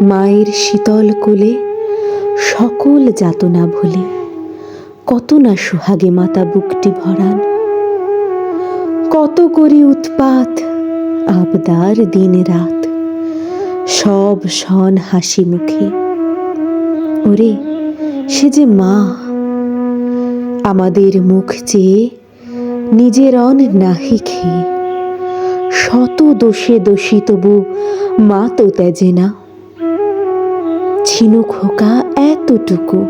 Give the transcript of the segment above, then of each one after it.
মায়ের শীতল কোলে সকল যাতনা ভুলে, কত না সোহাগে মাতা বুকটি ভরান। কত করি উৎপাত আবদার দিন রাত, সব সন হাসি মুখে। ওরে, সে যে মা, আমাদের মুখ চেয়ে নিজের অন নাহি খেয়ে, শত দোষে দোষী তবু মা তো ত্যাজে না। ছিনু খোকা এতটুকু।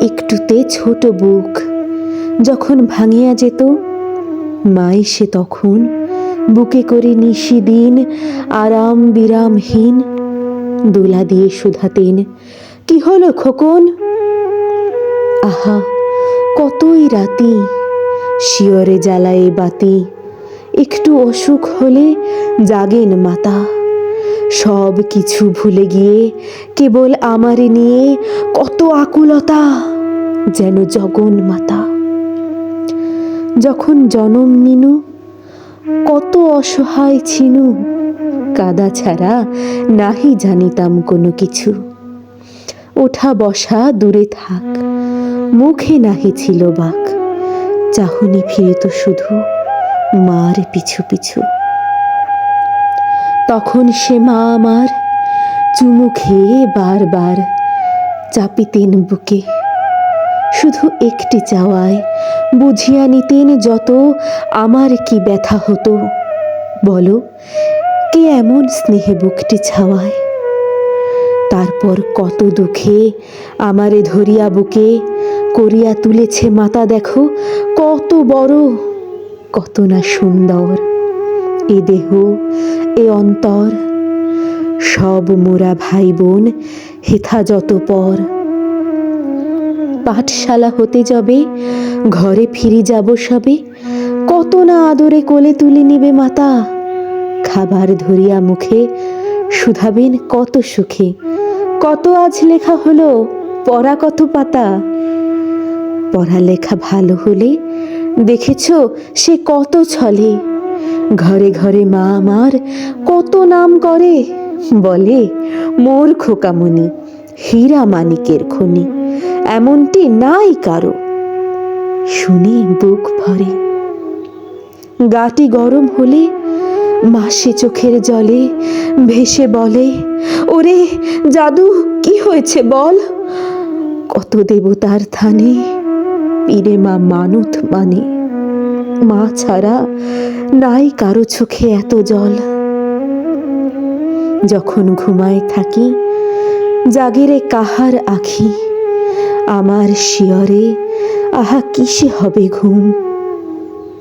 একটুতে ছোট বুক যখন ভাঙিয়া যেত মাই সে তখন বুকে করে নিশি দিন আরাম বিরামহীন দোলা দিয়ে শুধাতেন। কি হলো খোকন? আহা, কতই রাতি, শিয়রে জ্বালায় বাতি। একটু অসুখ হলে জাগেন মাতা। সব কিছু ভুলে গিয়ে কেবল আমারে নিয়ে কত আকুলতা, যেন জগন মাতা। যখন জনম নিনু, কত অসহায় ছিনু, কাদা ছাড়া নাহি জানিতাম কোনো কিছু। ওঠা বসা দূরে থাক, মুখে নাহি ছিল বাক, চাহনি ফিরিত শুধু মার পিছু পিছু। তখন সে মা আমার চুমু খেয়ে বারবার চাপিতেন বুকে। শুধু একটি চাওয়ায় বুঝিয়া নিতেন যত আমার কি ব্যথা হতো। বলো, কে এমন স্নেহে বুকটি ছাওয়ায়? তারপর কত দুঃখে আমারে ধরিয়া বুকে করিয়া তুলেছে মাতা দেখো, কত বড়, কত না সুন্দর। এ দেহ, এ অন্তর, সব মোরা ভাই বোন হেথা যত পর। পাঠশালা হতে যাবে, ঘরে ফিরে যাব সবে, কত না আদরে কোলে তুলে নিবে মাতা। খাবার ধরিয়া মুখে শুধাবেন কত সুখে, কত আজ লেখা হলো, পড়া কত পাতা। পড়ালেখা ভালো হলে দেখেছ সে কত ছলে। ঘরে ঘরে মা আমার কত নাম করে? বলে, মোর খোকামণি, হীরা মানিকের খনি, এমনটি নাই কারও। শুনে বুক ভরে। গাটি গরম হলে মাসে চোখের জলে ভেসে বলে, ওরে জাদু, কি হয়েছে বল? কত দেবতার থানে, পীরে মা মানত মানে। মা ছাড়া নাই কারও চোখে এত জল। যখন ঘুমায় থাকি, জাগিরে কাহার আখি, আমার শিয়রে, আহা কিসে হবে ঘুম?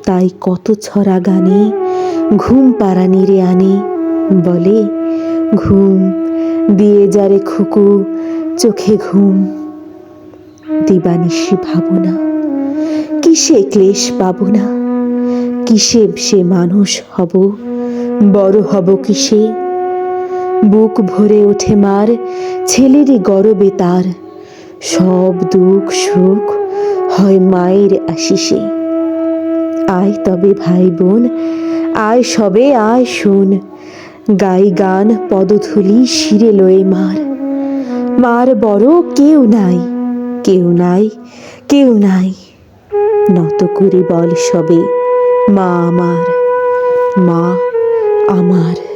তাই কত ছড়া গানে, ঘুম পাড়ানিরে আনে, বলে, ঘুম, দিয়ে যারে খুকু, চোখে ঘুম। দিবানিশি ভাবনা, কিসে ক্লেশ পাবো না? কিসে সে মানুষ হব? বড় হব কিসে? বুক ভরে ওঠে মার ছেলেরই গরবে তার। সব দুঃখ সুখ হয় মায়ের আশিসে। আয় তবে ভাই বোন, আয় সবে, আয় শোন। গাই গান পদধূলি শিরে লয়ে মার। মার বড় কেউ নাই কেউ নাই কেউ নাই। নত করে বল সবে। মা আমার মা আমার।